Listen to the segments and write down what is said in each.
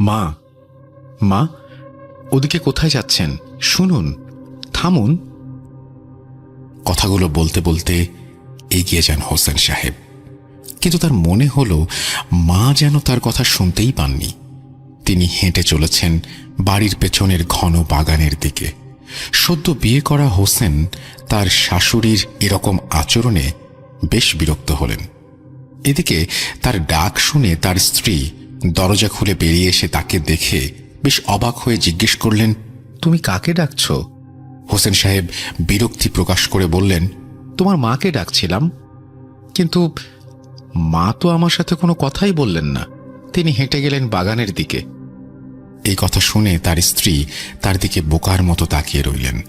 মা মা, ওদিকে কোথায় যাচ্ছেন? শুনুন, থামুন। কথাগুলো বলতে বলতে এগিয়ে যান হোসেন সাহেব। কিন্তু তার মনে হলো, মা যেন তার কথা শুনতেই পাননি। তিনি হেঁটে চলেছেন বাড়ির পেছনের ঘন বাগানের দিকে। সদ্য বিয়ে করা হোসেন তার শাশুড়ির এরকম আচরণে বেশ বিরক্ত হলেন। এদিকে তার ডাক শুনে তার স্ত্রী দরজা খুলে বেরিয়ে এসে তাকে দেখে বেশ অবাক হয়ে জিজ্ঞেস করলেন, তুমি কাকে ডাকছ? হোসেন সাহেব বিরক্তি প্রকাশ করে বললেন, তোমার মাকে ডাকছিলাম। কিন্তু মা তো আমার সাথে কোনো কথাই বললেন না। তিনি হেঁটে গেলেন বাগানের দিকে। এই কথা শুনে তার স্ত্রী তার দিকে বোকার মতো তাকিয়ে রইলেন।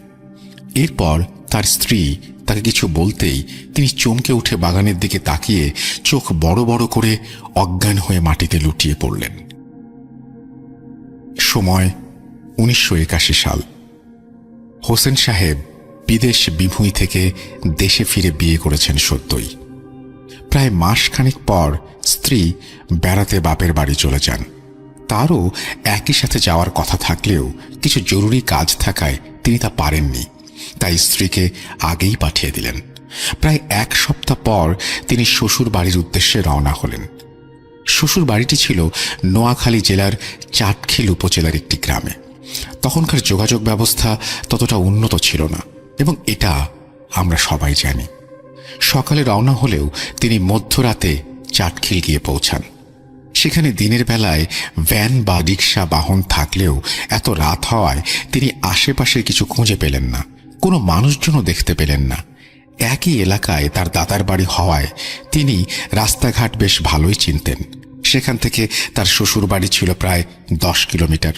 এরপর তার স্ত্রী তাকে কিছু বলতেই তিনি চমকে উঠে বাগানের দিকে তাকিয়ে চোখ বড় বড় করে অজ্ঞান হয়ে মাটিতে লুটিয়ে পড়লেন। সময় উনিশশো একাশি সাল। হোসেন সাহেব বিদেশ বিভূঁই থেকে দেশে ফিরে বিয়ে করেছেন সত্যই প্রায় মাসখানেক পর স্ত্রী বেড়াতে বাপের বাড়ি চলে যান। তারও একই সাথে যাওয়ার কথা থাকলেও কিছু জরুরি কাজ থাকায় তিনি তা পারেননি। তাই স্ত্রীকে আগেই পাঠিয়ে দিলেন। প্রায় এক সপ্তাহ পর তিনি শ্বশুর বাড়ির উদ্দেশ্যে রওনা হলেন। শ্বশুর বাড়িটি ছিল নোয়াখালী জেলার চাটখিল উপজেলার একটি গ্রামে। তখনকার যোগাযোগ ব্যবস্থা ততটা উন্নত ছিল না এবং এটা আমরা সবাই জানি। সকালে রওনা হলেও তিনি মধ্যরাতে চাটখিল গিয়ে পৌঁছান। সেখানে দিনের বেলায় ভ্যান বা রিক্সা বাহন থাকলেও এত রাত হওয়ায় তিনি আশেপাশে কিছু খুঁজে পেলেন না। কোনো মানুষজনও দেখতে পেলেন না। একই এলাকায় তার দাদার বাড়ি হওয়ায় তিনি রাস্তাঘাট বেশ ভালোই চিনতেন। সেখান থেকে তার শ্বশুর বাড়ি ছিল প্রায় দশ কিলোমিটার।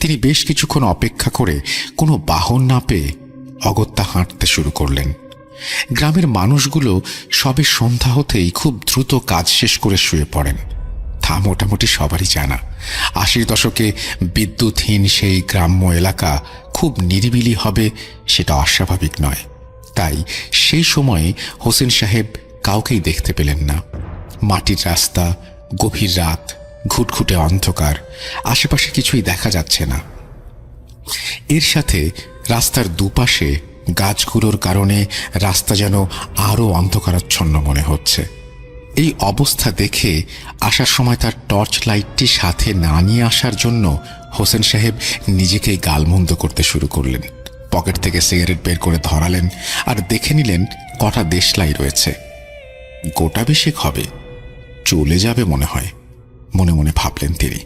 তিনি বেশ কিছুক্ষণ অপেক্ষা করে কোনো বাহন না পেয়ে অগত্যা হাঁটতে শুরু করলেন। গ্রামের মানুষগুলো সবে সন্ধ্যা হতেই খুব দ্রুত কাজ শেষ করে শুয়ে পড়েন। তা মোটামুটি সবারই জানা। আশির দশকে বিদ্যুৎহীন সেই গ্রাম্য এলাকা খুব নিরিবিলি হবে সেটা অস্বাভাবিক নয়। তাই সেই সময়ে হোসেন সাহেব কাউকেই দেখতে পেলেন না। মাটির রাস্তা, গভীর রাত, ঘুটঘুটে অন্ধকার, আশেপাশে কিছুই দেখা যাচ্ছে না। এর সাথে রাস্তার দুপাশে গাছগুলোর কারণে রাস্তা যেন আরও অন্ধকারাচ্ছন্ন মনে হচ্ছে। এই অবস্থা দেখে আসার সময় তার টর্চ লাইটটি সাথে না নিয়ে আসার জন্য হোসেন সাহেব নিজেকেই গালমন্দ করতে শুরু করলেন। পকেট থেকে সিগারেট বের করে ধরালেন আর দেখে নিলেন কটা দেশলাই রয়েছে। গোটা বেশেক হবে। চলে যাবে মনে হয়। মনে মনে ভাবলেন তিনি।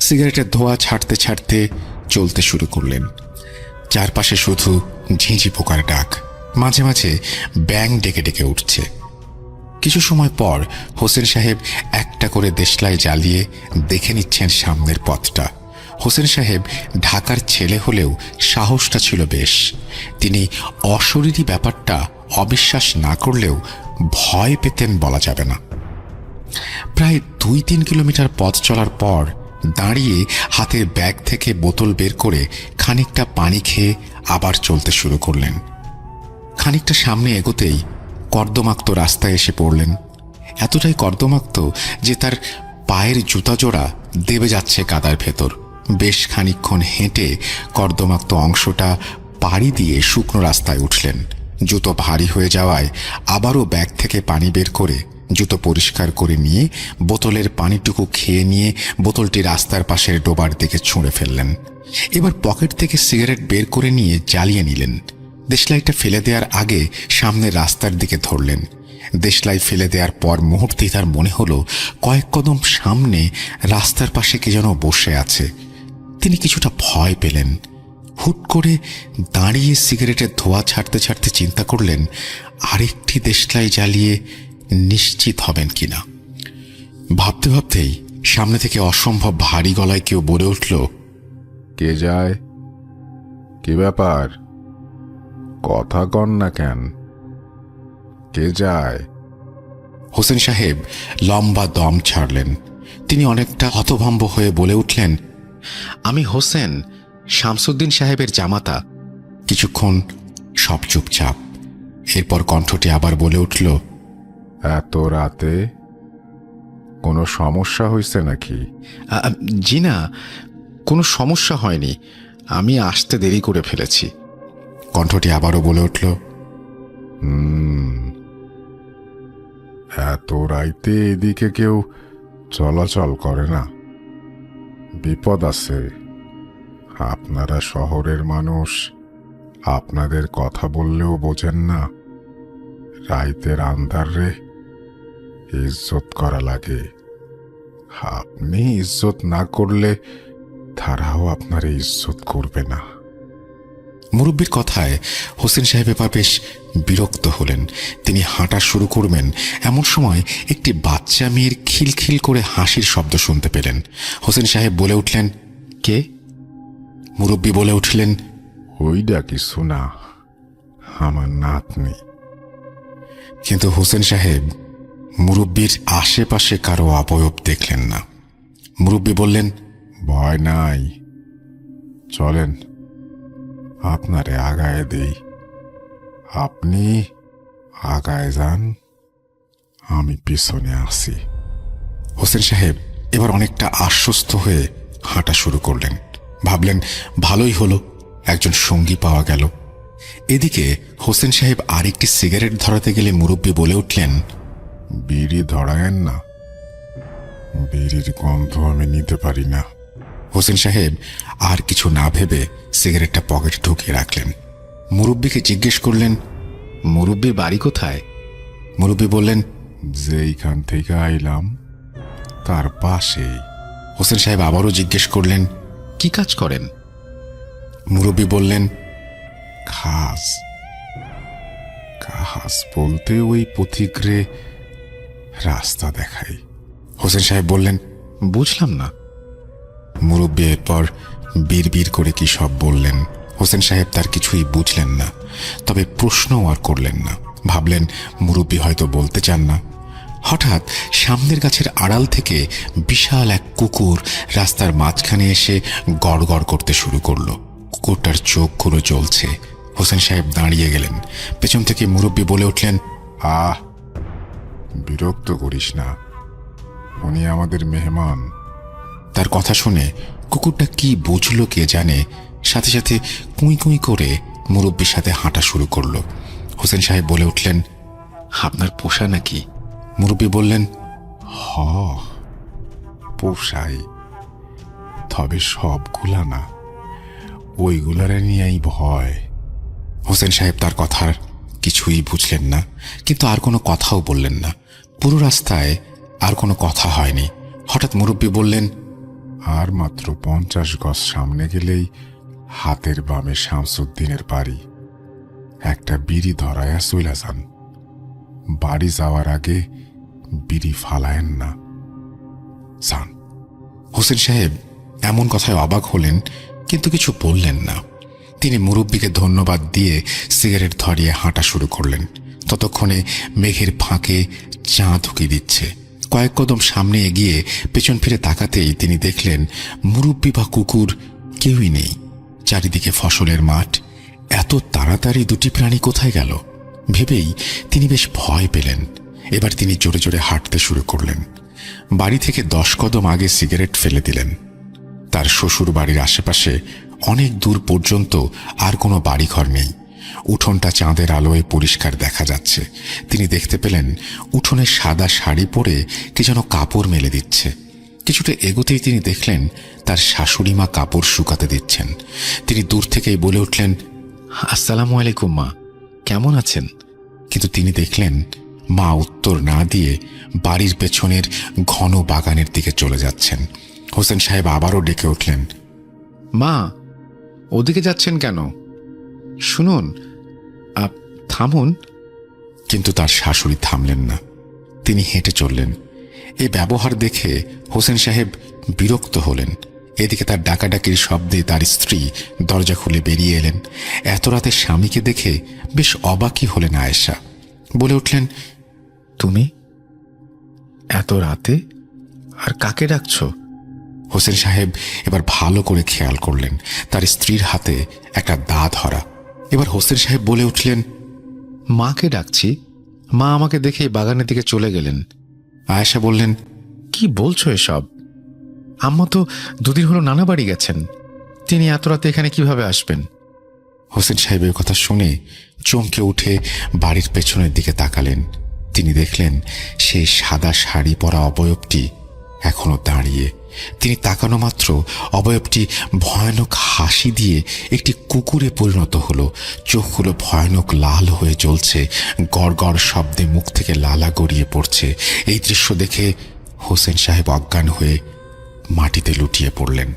সিগারেটের ধোয়া ছাড়তে ছাড়তে চলতে শুরু করলেন। চারপাশে শুধু ঝিঁঝি পোকার ডাক। মাঝে মাঝে ব্যাং ডেকে ডেকে উঠছে। কিছু সময় পর হোসেন সাহেব একটা করে দেশলাই জ্বালিয়ে দেখে নিচ্ছেন সামনের পথটা। হোসেন সাহেব ঢাকার ছেলে হলেও সাহসটা ছিল বেশ। তিনি অশরীরী ব্যাপারটা অবিশ্বাস না করলেও ভয় পেতেন বলা যাবে না। প্রায় দুই তিন কিলোমিটার পথ চলার পর দাঁড়িয়ে হাতের ব্যাগ থেকে বোতল বের করে খানিকটা পানি খেয়ে আবার চলতে শুরু করলেন। খানিকটা সামনে এগোতেই কর্দমাক্ত রাস্তায় এসে পড়লেন। এতটাই কর্দমাক্ত যে তার পায়ের জুতা জোড়া দেবে যাচ্ছে কাদার ভেতর। বেশ খানিকক্ষণ হেঁটে কর্দমাক্ত অংশটা পাড়ি দিয়ে শুকনো রাস্তায় উঠলেন। জুতো ভারী হয়ে যাওয়ায় আবারও ব্যাগ থেকে পানি বের করে জুতো পরিষ্কার করে নিয়ে বোতলের পানিটুকু খেয়ে নিয়ে বোতলটি রাস্তার পাশের ডোবার দিকে ছুঁড়ে ফেললেন। এবার পকেট থেকে সিগারেট বের করে নিয়ে জ্বালিয়ে নিলেন। দেশলাইটা ফেলে দেওয়ার আগে সামনের রাস্তার দিকে ধরলেন। দেশলাই ফেলে দেওয়ার পর মুহূর্তেই তার মনে হলো কয়েক কদম সামনে রাস্তার পাশে কে যেন বসে আছে। তিনি কিছুটা ভয় পেলেন। হুট করে দাঁড়িয়ে সিগারেটের ধোয়া ছাড়তে ছাড়তে চিন্তা করলেন, আরেকটি দেশলাই জ্বালিয়ে নিশ্চিত হবেন কিনা। ভাবতে ভাবতেই সামনে থেকে অসম্ভব ভারী গলায় কেউ বলে উঠল, কে যায়? কি ব্যাপার? কথা কন না কেন? কে যায়? হোসেন সাহেব লম্বা দম ছাড়লেন। তিনি অনেকটা হতভম্ব হয়ে বলে উঠলেন আমি হোসেন শামসুদ্দিন সাহেবের জামাতা। কিছুক্ষণ সব চুপচাপ। এরপর কণ্ঠটি আবার বলে উঠল এত রাতে কোনো সমস্যা হয়েছে নাকি? জি না কোনো সমস্যা হয়নি। আমি আসতে দেরি করে ফেলেছি। কণ্ঠটি আবারও বলে উঠল এত রাইতে এদিকে কেউ চলাচল করে না। বিপদ আছে। আপনারা শহরের মানুষ, আপনাদের কথা বললেও বোঝেন না। রাইতের আন্ধারে ইজ্জত করা লাগে। আপনি ইজ্জত না করলে তারাও আপনার ইজ্জত করবে না। মুরব্বীর কথায় হোসেন সাহেব এবার বেশ বিরক্ত হলেন। তিনি হাঁটা শুরু করবেন এমন সময় একটি বাচ্চা মেয়ের খিলখিল করে হাসির শব্দ শুনতে পেলেন। হোসেন সাহেব বলে উঠলেন কে? মুরব্বী বলে উঠলেন ওইটা কিছু না আমার নাতনি। কিন্তু হোসেন সাহেব মুরব্বীর আশেপাশে কারও অবয়ব দেখলেন না। মুরব্বী বললেন ভয় নাই চলেন। আপনারে আগায় দেই। আপনি আগায় যান, আমি পিছনে আসি হোসেন সাহেব, এবার অনেকটা আশ্বস্ত হয়ে হাঁটা শুরু করলেন। ভাবলেন, ভালোই হলো, একজন সঙ্গী পাওয়া গেল। এদিকে হোসেন সাহেব আরেকটি সিগারেট ধরাতে গেলে মুরব্বী বলে উঠলেন, বিড়ি ধরায়েন না। বিড়ির গন্ধ আমি নিতে পারি না। হোসেন সাহেব আর কিছু না ভেবে সিগারেটটা পকেটে ঢুকিয়ে রাখলেন। মুরব্বীকে জিজ্ঞেস করলেন মুরব্বীর বাড়ি কোথায়? মুরব্বী বললেন, যেইখান থেকে আইলাম, তার পাশেই। হোসেন সাহেব আবারও জিজ্ঞেস করলেন, কি কাজ করেন? মুরব্বী বললেন, খাস। খাস বলতে ওই পথিকরে রাস্তা দেখাই। হোসেন সাহেব বললেন, বুঝলাম না। এরপর বিড় করে কি সব বললেন? হোসেন সাহেব তার কিছুই বুঝলেন না, তবে প্রশ্নও আর করলেন না। ভাবলেন, মুরব্বী হয়তো বলতে চান না। হঠাৎ সামনের গাছের আড়াল থেকে বিশাল এক কুকুর রাস্তার মাঝখানে এসে গড় গড় করতে শুরু করল। কুকুরটার চোখগুলো জ্বলছে। হোসেন সাহেব দাঁড়িয়ে গেলেন। পেছন থেকে মুরব্বী বলে উঠলেন, আহ, বিরক্ত করিস না। উনি আমাদের মেহমান। তার কথা শুনে কুকুরটা কি বুঝলো কে জানে? সাথে সাথে কুঁই কুঁই করে মুরব্বীর সাথে হাঁটা শুরু করল। হোসেন সাহেব বলে উঠলেন, আপনার পোষা নাকি? মুরব্বী বললেন, হ, পোষাই। তবে সবগুলা না, ওইগুলারে নিয়েই ভয়। হোসেন সাহেব তার কথার কিছুই বুঝলেন না, কিন্তু আর কোনো কথাও বললেন না। পুরো রাস্তায় আর কোনো কথা হয়নি। হঠাৎ মুরব্বী বললেন আর মাত্র পঞ্চাশ গজ সামনে গেলেই হাতের বামে শামসুদ্দিনের বাড়ি। একটা বিড়ি ধরায়া চইলা যান। বাড়ি যাওয়ার আগে বিড়ি ফালায়েন না। যান। হোসেন সাহেব এমন কথায় অবাক হলেন, কিন্তু কিছু বললেন না। তিনি মুরব্বীকে ধন্যবাদ দিয়ে সিগারেট ধরিয়ে হাঁটা শুরু করলেন। ততক্ষণে মেঘের ফাঁকে চাঁদ ঢুকে দিচ্ছে। কয়েক কদম সামনে এগিয়ে পেছন ফিরে তাকাতেই তিনি দেখলেন, মুরব্বী বা কুকুর কেউই নেই। চারিদিকে ফসলের মাঠ। এত তাড়াতাড়ি দুটি প্রাণী কোথায় গেল? ভেবেই তিনি বেশ ভয় পেলেন। এবার তিনি জোরে জোরে হাঁটতে শুরু করলেন। বাড়ি থেকে দশ কদম আগে সিগারেট ফেলে দিলেন। তার শ্বশুর বাড়ির আশেপাশে অনেক দূর পর্যন্ত আর কোনো বাড়িঘর নেই। উঠোনটা চাঁদের আলোয় পরিষ্কার দেখা যাচ্ছে। তিনি দেখতে পেলেন উঠোনে সাদা শাড়ি পরে কি যেন কাপড় মেলে দিচ্ছে। কিছুটা এগোতেই তিনি দেখলেন তার শাশুড়ি মা কাপড় শুকাতে দিচ্ছেন। তিনি দূর থেকেই বলে উঠলেন, আসসালামু আলাইকুম মা, কেমন আছেন? কিন্তু তিনি দেখলেন মা উত্তর না দিয়ে বাড়ির পেছনের ঘন বাগানের দিকে চলে যাচ্ছেন। হোসেন সাহেব আবারও ডেকে উঠলেন, মা, ওদিকে যাচ্ছেন কেন? শুনুন আপ থামুন। কিন্তু তার শাশুড়ি থামলেন না। তিনি হেঁটে চললেন। এ ব্যবহার দেখে হোসেন সাহেব বিরক্ত হলেন। এদিকে তার ডাকাডাকির শব্দে তার স্ত্রী দরজা খুলে বেরিয়ে এলেন। এত রাতে স্বামীকে দেখে বেশ অবাকই হলেন আয়েশা। বলে উঠলেন তুমি এত রাতে আর কাকে ডাকছো? হোসেন সাহেব এবার ভালো করে খেয়াল করলেন। তার স্ত্রীর হাতে একটা দা ধরা। এবার হোসেন সাহেব বলে উঠলেন মাকে ডাকছি। মা আমাকে দেখে বাগানের দিকে চলে গেলেন। আয়েশা বললেন কি বলছো এসব? আম্মা তো দুদিন হলো নানা বাড়ি গেছেন। তিনি এত রাতে এখানে কীভাবে আসবেন? হোসেন সাহেবের কথা শুনে চমকে উঠে বাড়ির পেছনের দিকে তাকালেন। তিনি দেখলেন সেই সাদা শাড়ি পরা অবয়বটি এখনও দাঁড়িয়ে তিনি তাকানো মাত্র অবয়বটি ভয়ানক হাসি দিয়ে একটি কুকুরে পরিণত হলো। চোখগুলো ভয়ানক লাল হয়ে জ্বলছে। গড় গড় শব্দে মুখ থেকে লালা গড়িয়ে পড়ছে। এই দৃশ্য দেখে হোসেন সাহেব অজ্ঞান হয়ে মাটিতে লুটিয়ে পড়লেন।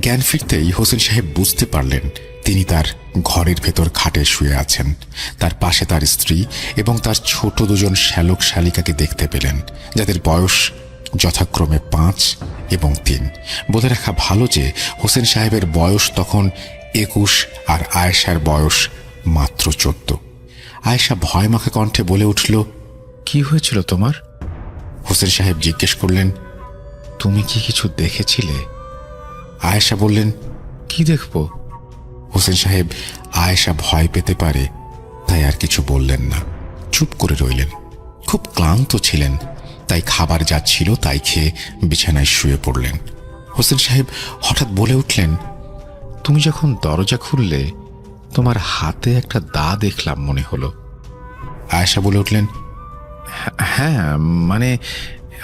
জ্ঞান ফিরতেই হোসেন সাহেব বুঝতে পারলেন তিনি তার ঘরের ভেতর খাটে শুয়ে আছেন। তার পাশে তার স্ত্রী এবং তার ছোট দুজন শ্যালক শালিকাকে দেখতে পেলেন, যাদের বয়স যথাক্রমে পাঁচ এবং তিন। বলে রাখা ভালো যে হোসেন সাহেবের বয়স তখন একুশ আর আয়েশার বয়স মাত্র চোদ্দ। আয়েশা ভয়মাখা কণ্ঠে বলে উঠল কি হয়েছিল তোমার? হোসেন সাহেব জিজ্ঞেস করলেন তুমি কি কিছু দেখেছিলে? আয়েশা বললেন কি দেখব? হোসেন সাহেব আয়েশা ভয় পেতে পারে তাই আর কিছু বললেন না। চুপ করে রইলেন। খুব ক্লান্ত ছিলেন। তাই খাবার যা ছিল তাই খেয়ে বিছানায় শুয়ে পড়লেন। হোসেন সাহেব হঠাৎ বলে উঠলেন, তুমি যখন দরজা খুললে, তোমার হাতে একটা দা দেখলাম মনে হলো। আয়েশা বলে উঠলেন হ্যাঁ মানে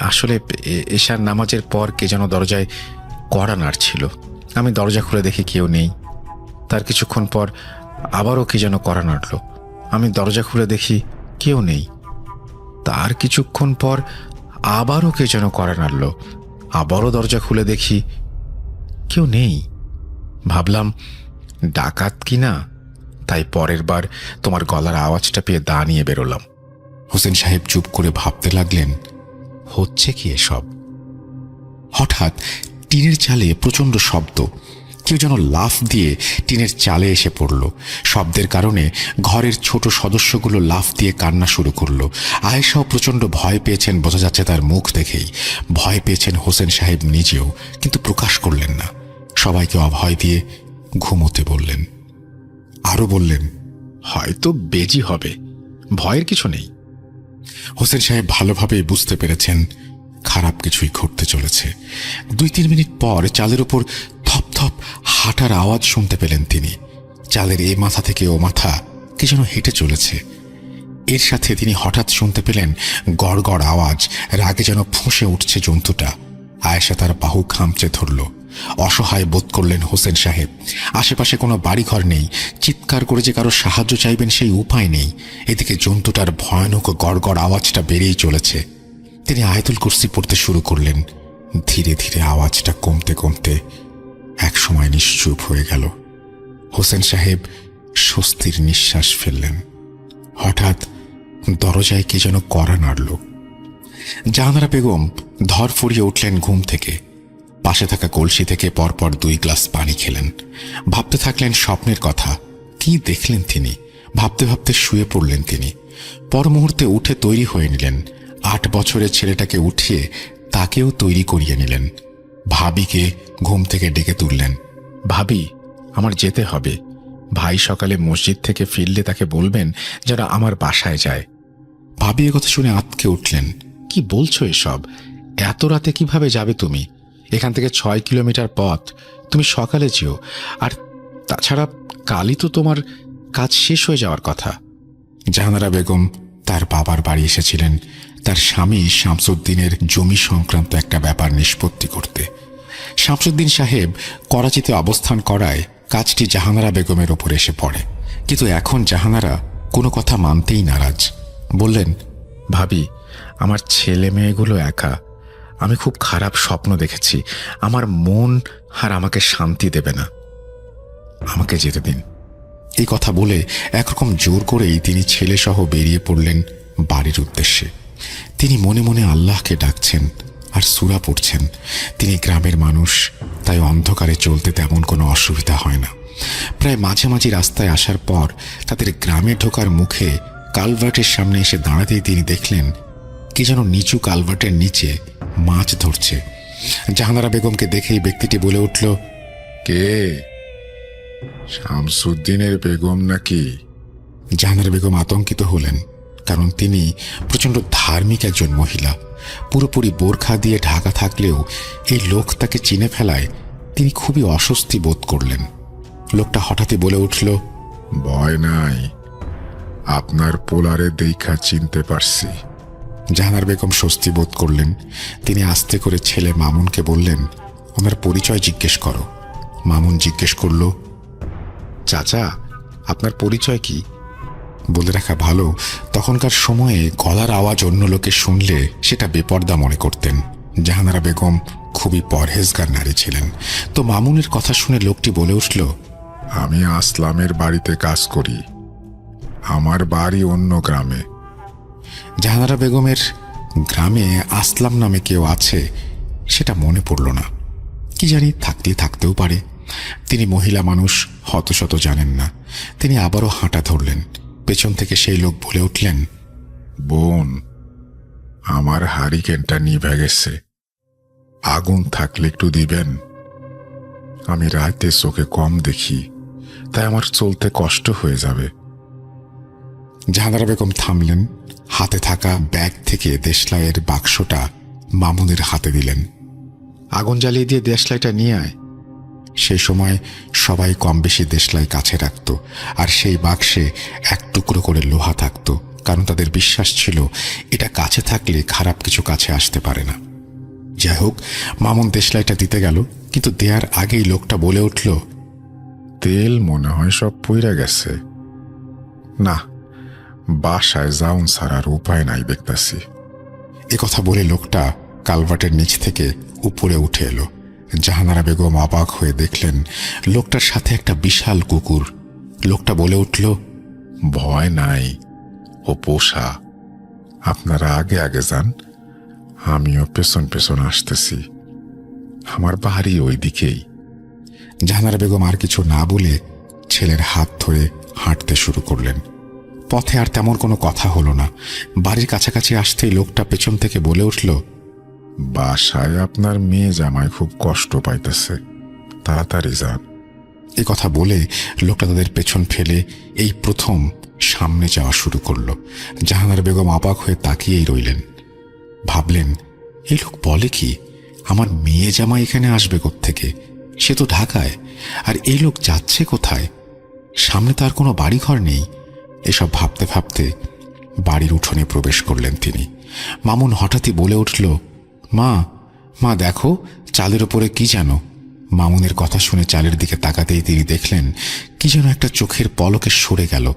আসলে এশার নামাজের পর কে যেন দরজায় কড়া নাড়ছিল আমি দরজা খুলে দেখি কেউ নেই। তার কিছুক্ষণ পর আবারও কে যেন কড়া নাড়ল। আমি দরজা খুলে দেখি কেউ নেই। তার কিছুক্ষণ পর আবারও কে যেন কড়া নাড়ল। আবারও দরজা খুলে দেখি কেউ নেই। ভাবলাম, ডাকাত কি না? তাই পরের বার তোমার গলার আওয়াজটা পেয়ে দা নিয়ে বেরোলাম। হোসেন সাহেব চুপ করে ভাবতে লাগলেন, হচ্ছে কি এসব? হঠাৎ টিনের চালে প্রচণ্ড শব্দ। কেউ যেন লাফ দিয়ে টিনের চালে এসে পড়ল। শব্দের কারণে ঘরের ছোট সদস্যগুলো লাফ দিয়ে কান্না শুরু করল। আয়েশাও প্রচণ্ড ভয় পেয়েছেন বোঝা যাচ্ছে তার মুখ দেখেই। ভয় পেয়েছেন হোসেন সাহেব নিজেও, কিন্তু প্রকাশ করলেন না। সবাইকে অভয় দিয়ে ঘুমোতে বললেন। আরও বললেন, হয়তো বেজি হবে। ভয়ের কিছু নেই। হোসেন সাহেব ভালোভাবেই বুঝতে পেরেছেন, খারাপ কিছুই ঘটতে চলেছে। দুই তিন মিনিট পর চালের উপর থপ হাঁটার আওয়াজ শুনতে পেলেন তিনি। চালের এ মাথা থেকে ও মাথা কি যেন হেঁটে চলেছে। এর সাথে তিনি হঠাৎ শুনতে পেলেন গড় গড় আওয়াজ, রাগে যেন ফুঁসে উঠছে জন্তুটা। আয়েশা তার বাহু খামচে ধরল। অসহায় বোধ করলেন হোসেন সাহেব। আশেপাশে কোনো বাড়িঘর নেই। চিৎকার করে যে কারও সাহায্য চাইবেন সেই উপায় নেই। এদিকে জন্তুটার ভয়ানক গড় গড় আওয়াজটা বেড়েই চলেছে। তিনি আয়তুল কুর্সি পড়তে শুরু করলেন। ধীরে ধীরে আওয়াজটা কমতে কমতে একসময় নিশ্চুপ হয়ে গেল। হোসেন সাহেব স্বস্তির নিঃশ্বাস ফেললেন। হঠাৎ দরজায় কে যেন কড়া নাড়ল। জাহানারা বেগম ধর ফুরিয়ে উঠলেন ঘুম থেকে। পাশে থাকা কলসি থেকে পরপর দুই গ্লাস পানি খেলেন। ভাবতে থাকলেন স্বপ্নের কথা। কি দেখলেন তিনি? ভাবতে ভাবতে শুয়ে পড়লেন তিনি। পর মুহূর্তে উঠে তৈরি হয়ে নিলেন। আট বছরের ছেলেটাকে উঠিয়ে তাকেও তৈরি করিয়ে নিলেন। ভাবিকে ঘুম থেকে ডেকে তুললেন। ভাবি আমার যেতে হবে। ভাই সকালে মসজিদ থেকে ফিরলে তাকে বলবেন যারা আমার বাসায় যায়। ভাবি এ কথা শুনে আতকে উঠলেন। কি বলছো এসব? এত রাতে কীভাবে যাবে তুমি? এখান থেকে ছয় কিলোমিটার পথ। তুমি সকালে যেও। আর তাছাড়া কালই তো তোমার কাজ শেষ হয়ে যাওয়ার কথা। জাহানারা বেগম তার বাবার বাড়ি এসেছিলেন। তার স্বামী শামসুদ্দিনের জমি সংক্রান্ত একটা ব্যাপার নিষ্পত্তি করতে। শামসুদ্দিন সাহেব করাচিতে অবস্থান করায় কাজটি জাহানারা বেগমের ওপর এসে পড়ে। কিন্তু এখন জাহানারা কোনো কথা মানতেই নারাজ। বললেন, ভাবি, আমার ছেলে মেয়েগুলো একা। আমি খুব খারাপ স্বপ্ন দেখেছি। আমার মন আর আমাকে শান্তি দেবে না। আমাকে যেতে দিন। এই কথা বলে একরকম জোর করেই তিনি ছেলেসহ বেরিয়ে পড়লেন বাড়ির উদ্দেশ্যে। তিনি মনে মনে আল্লাহকে ডাকছেন আর সুরা পড়ছেন। তিনি গ্রামের মানুষ তাই অন্ধকারে চলতে তেমন কোনো অসুবিধা হয় না। প্রায় মাঝামাঝি রাস্তায় আসার পর তাদের গ্রামে ঢোকার মুখে কালভার্টের সামনে এসে দাঁড়াতেই তিনি দেখলেন কি যেন নিচু কালভার্টের নিচে মাছ ধরছে। জাহানারা বেগমকে দেখেই ব্যক্তিটি বলে উঠল কে? শামসুদ্দিনের বেগম নাকি? জাহানারা বেগম আতঙ্কিত হলেন। কারণ তিনি প্রচণ্ড ধার্মিক একজন মহিলা। পুরোপুরি বোরখা দিয়ে ঢাকা থাকলেও এই লোক তাকে চিনে ফেলায় তিনি খুবই অস্বস্তি বোধ করলেন। লোকটা হঠাৎই বলে উঠল ভয় নাই আপনার পোলারে দেখা চিনতে পারছি। জাহানার বেগম স্বস্তি বোধ করলেন। তিনি আস্তে করে ছেলে মামুনকে বললেন ওনার পরিচয় জিজ্ঞেস করো। মামুন জিজ্ঞেস করল চাচা আপনার পরিচয় কি? বলে রাখা ভালো, তখনকার সময়ে গলার আওয়াজ অন্য লোকে শুনলে সেটা বেপর্দা মনে করতেন। জাহানারা বেগম খুবই পরহেজগার নারী ছিলেন। তো মামুনের কথা শুনে লোকটি বলে উঠল, আমি আসলামের বাড়িতে কাজ করি। আমার বাড়ি অন্য গ্রামে। জাহানারা বেগমের গ্রামে আসলাম নামে কেউ আছে, সেটা মনে পড়ল না। কি জানি থাকলে থাকতেও পারে। তিনি মহিলা মানুষ, হতশত জানেন না। তিনি আবারও হাঁটা ধরলেন। পেছন থেকে সেই লোক বলে উঠলেন, বোন, আমার হারিকেনটা নিভে গেছে। আগুন থাকলে একটু দিবেন। আমি রাতে চোখে কম দেখি, তাই আমার চলতে কষ্ট হয়ে যাবে। জাহানারা বেগম থামলেন, হাতে থাকা ব্যাগ থেকে দেশলাইয়ের বাক্সটা মামুনের হাতে দিলেন। আগুন জ্বালিয়ে দিয়ে দেশলাইটা নিয়ে আয়। সেই সময় সবাই কম বেশি দেশলাই কাছে রাখত আর সেই বাক্সে এক টুকরো করে লোহা থাকত কারণ তাদের বিশ্বাস ছিল এটা কাছে থাকলে খারাপ কিছু কাছে আসতে পারে না। যাই হোক মামুন দেশলাইটা দিতে গেল কিন্তু দেয়ার আগেই লোকটা বলে উঠল তেল মনে হয় সব পইরা গেছে। না বাসায় যাউন ছাড়ার উপায় নাই দেখতাছি। কথা বলে লোকটা কালভার্টের নিচ থেকে উপরে উঠে এলো। জাহানারা বেগম অবাক হয়ে দেখলেন, লোকটার সাথে একটা বিশাল কুকুর। লোকটা বলে উঠল, ভয় নাই, ও পোষা। আপনারা আগে আগে যান, আমিও পেছন পেছন আসতেছি। আমার বাড়ি ওই দিকেই জাহানারা বেগম আর কিছু না বলে ছেলের হাত ধরে হাঁটতে শুরু করলেন। পথে আর তেমন কোনো কথা হলো না। বাড়ির কাছাকাছি আসতেই লোকটা পেছন থেকে বলে উঠল বাসায় আপনার মেয়ে জামাই খুব কষ্ট পাইতেছে। তাড়াতাড়ি যান। এ কথা বলে লোকটা তাদের পেছন ফেলে এই প্রথম সামনে যাওয়া শুরু করল। জাহানার বেগম অবাক হয়ে তাকিয়েই রইলেন। ভাবলেন এই লোক বলে কি, আমার মেয়ে জামা এখানে আসবে থেকে সে তো ঢাকায়, আর এই লোক যাচ্ছে কোথায়? সামনে তার কোনো বাড়িঘর নেই। এসব ভাবতে ভাবতে বাড়ির উঠোনে প্রবেশ করলেন তিনি। মামুন হঠাৎই বলে উঠল মা মা দেখো চালের ওপরে কি জানো মামুনের কথা শুনে চালের দিকে তাকাতেই তিনি দেখলেন কি যেন একটা চোখের পলকে সরে গেল।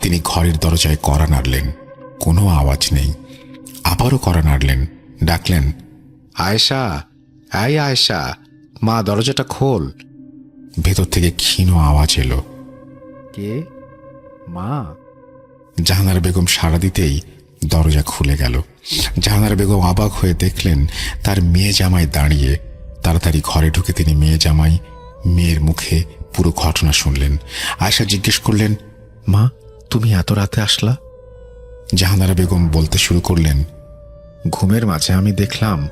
তিনি ঘরের দরজায় কড়া নাড়লেন কোনো আওয়াজ নেই। আবারও কড়া নাড়লেন ডাকলেন আয়েশা আয় আয়েশা মা দরজাটা খোল। ভেতর থেকে ক্ষীণ আওয়াজ এলো। কে? মা? জাহানার বেগম সাড়া দিতেই দরজা খুলে গেল। জাহানার বেগম অবাক হয়ে দেখলেন তার মেয়ে জামাই দাঁড়িয়ে। তাড়াতাড়ি ঘরে ঢুকে তিনি মেয়ে জামাই, মেয়ের মুখে পুরো ঘটনা শুনলেন। আয়সা জিজ্ঞেস করলেন, মা, তুমি এত রাতে আসলা? জাহানারা বেগম বলতে শুরু করলেন, ঘুমের মাঝে আমি দেখলাম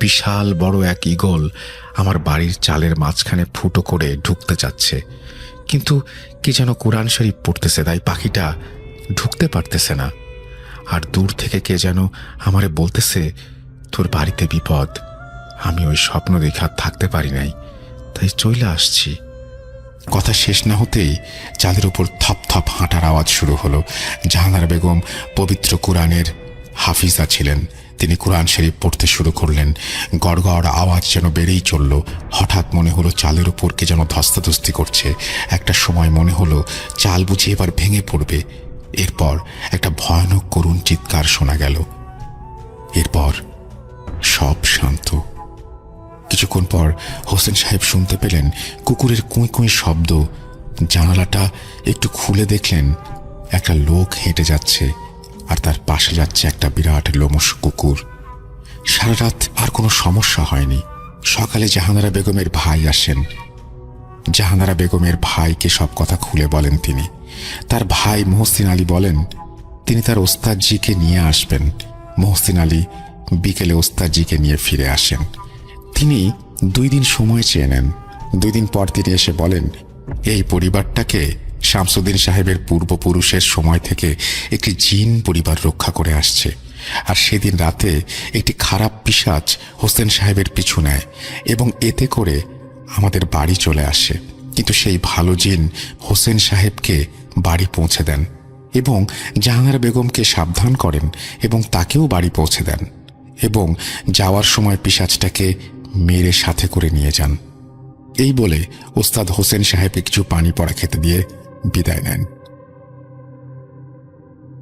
বিশাল বড় এক ঈগল আমার বাড়ির চালের মাঝখানে ফুটো করে ঢুকতে যাচ্ছে। কিন্তু কি যেন কোরআন শরীফ পড়তেছে, তাই পাখিটা ঢুকতে পারতেছে না। আর দূর থেকে কে যেন আমারে বলতেছে, তোর বাড়িতে বিপদ। আমি ওই স্বপ্ন দেখে আর থাকতে পারি নাই। তাই চলে আসছি। কথা শেষ না হতেই চাঁদের উপর থপ থপ হাঁটার আওয়াজ শুরু হলো। জাহানার বেগম পবিত্র কোরআনের হাফিজা ছিলেন। তিনি কোরআন শরীফ পড়তে শুরু করলেন। গড়গড় আওয়াজ যেন বেড়েই চলল। হঠাৎ মনে হলো চালের উপর কে যেন ধস্তাধস্তি করছে। একটা সময় মনে হলো চাল বুঝি এবার ভেঙে পড়বে। এরপর একটা ভয়ানক করুণ চিৎকার শোনা গেল। এরপর সব শান্ত। কিছুক্ষণ পর হোসেন সাহেব শুনতে পেলেন কুকুরের কুঁই কুঁই শব্দ। জানালাটা একটু খুলে দেখলেন একটা লোক হেঁটে যাচ্ছে আর তার পাশে যাচ্ছে একটা বিরাট লোমস কুকুর। সারা রাত আর কোনো সমস্যা হয়নি। সকালে জাহানারা বেগমের ভাই আসেন। জাহানারা বেগমের ভাইকে সব কথা খুলে বলেন তিনি। তার ভাই মহসিন আলী বলেন, তিনি তার ওস্তাদজিকে নিয়ে আসবেন। মহসিন আলী বিকেলে ওস্তাদজিকে নিয়ে ফিরে আসেন। তিনি দুই দিন সময় চেয়ে নেন। দুই দিন পর তিনি এসে বলেন, এই পরিবারটাকে শামসুদ্দিন সাহেবের পূর্বপুরুষের সময় থেকে একটি জিন পরিবার রক্ষা করে আসছে। আর সেদিন রাতে একটি খারাপ পিসাচ হোসেন সাহেবের পিছু নেয় এবং এতে করে আমাদের বাড়ি চলে আসে। কিন্তু সেই ভালো জিন হোসেন সাহেবকে বাড়ি পৌঁছে দেন এবং জাহানারা বেগমকে সাবধান করেন এবং তাকেও বাড়ি পৌঁছে দেন এবং যাওয়ার সময় পিসাজটাকে মেরে সাথে করে নিয়ে যান। এই বলে ওস্তাদ হোসেন সাহেব কিছু পানি পড়া খেতে দিয়ে বিদায় নেন।